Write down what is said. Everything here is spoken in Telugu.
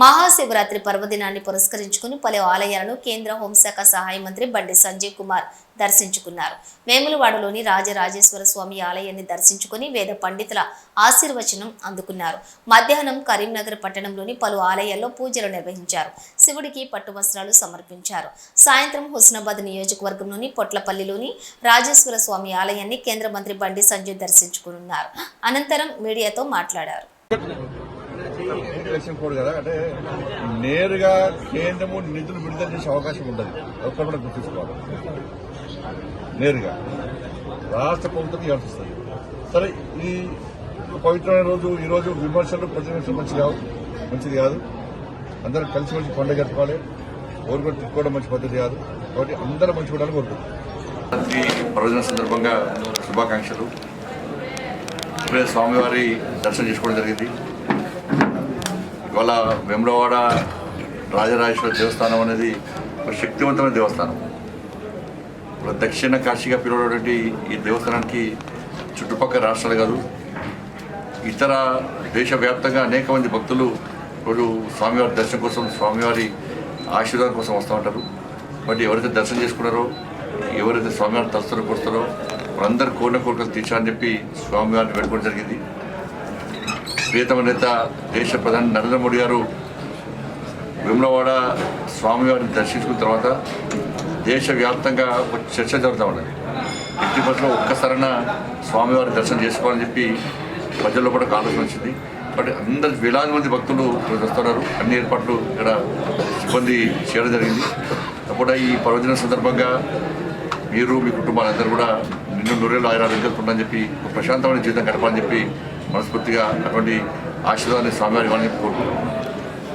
మహాశివరాత్రి పర్వదినాన్ని పురస్కరించుకుని పలు ఆలయాలను కేంద్ర హోంశాఖ సహాయ మంత్రి బండి సంజయ్ కుమార్ దర్శించుకున్నారు. వేములవాడలోని రాజరాజేశ్వర స్వామి ఆలయాన్ని దర్శించుకుని వేద పండితుల ఆశీర్వచనం అందుకున్నారు. మధ్యాహ్నం కరీంనగర్ పట్టణంలోని పలు ఆలయాల్లో పూజలు నిర్వహించారు. శివుడికి పట్టు వస్త్రాలు సమర్పించారు. సాయంత్రం హుస్నాబాద్ నియోజకవర్గంలోని పొట్లపల్లిలోని రాజేశ్వర స్వామి ఆలయాన్ని కేంద్ర మంత్రి బండి సంజయ్ దర్శించుకున్నారు. అనంతరం మీడియాతో మాట్లాడారు. ఎలక్షన్ కోడ్ కదా అంటే నేరుగా కేంద్రము నిధులు విడుదల చేసే అవకాశం ఉండదు. ఒక్కరు కూడా గుర్తించుకోవాలి. నేరుగా. రాష్ట్ర ప్రభుత్వం ఇవ్వాల్సి సరే ఈ పవిత్రమైన రోజు ఈ రోజు విమర్శలు ప్రతినిధులు మంచి కావు మంచిది కాదు. అందరం కలిసి మంచి పండుగ జరుపుకోవాలి. ఓరు కూడా తిట్టుకోవడం మంచి పద్ధతి కాదు. కాబట్టి అందరూ మంచి ఉండాలని కోరుకుంటున్నాం ప్రయోజన సందర్భంగా శుభాకాంక్షలు. ఇప్పుడే స్వామివారి దర్శనం చేసుకోవడం జరిగింది. ఇవాళ వెమ్రవాడ రాజరాజేశ్వర దేవస్థానం అనేది ఒక శక్తివంతమైన దేవస్థానం. ఇప్పుడు దక్షిణ కాశీగా పిలువబడేటువంటి ఈ దేవస్థానానికి చుట్టుపక్కల రాష్ట్రాలు కాదు ఇతర దేశవ్యాప్తంగా అనేక మంది భక్తులు ఇప్పుడు స్వామివారి దర్శనం కోసం స్వామివారి ఆశీర్వాదం కోసం వస్తూ ఉంటారు. బట్ ఎవరైతే దర్శనం చేసుకున్నారో ఎవరైతే స్వామివారిని తలుస్తారో కొడతారో వాళ్ళందరూ కోరిన కోరికలు తీర్చాలని చెప్పి స్వామివారిని పెట్టుకోవడం జరిగింది. ప్రియతమ నేత దేశ ప్రధాని నరేంద్ర మోడీ గారు విమలవాడ స్వామివారిని దర్శించుకున్న తర్వాత దేశవ్యాప్తంగా ఒక చర్చ జరుగుతూ ఉన్నది. ఎట్టి బస్సులో ఒక్కసారైనా స్వామివారి దర్శనం చేసుకోవాలని చెప్పి ప్రజల్లో కూడా ఒక ఆలోచన వచ్చింది. బట్ అందరు వేలాది మంది భక్తులు ఈరోజు వస్తున్నారు. అన్ని ఏర్పాట్లు ఇక్కడ సిబ్బంది చేయడం జరిగింది. అప్పుడు ఈ పర్వదిన సందర్భంగా మీరు మీ కుటుంబాలందరూ కూడా నిన్ను నూరేళ్ళు ఆయురాలు జరుపుకుంటారని చెప్పి ఒక ప్రశాంతమైన జీవితం గడపాలని చెప్పి మనస్ఫూర్తిగా అటువంటి ఆశీర్వాదాన్ని స్వామివారి వాళ్ళని చెప్పి కోరుకుంటున్నాను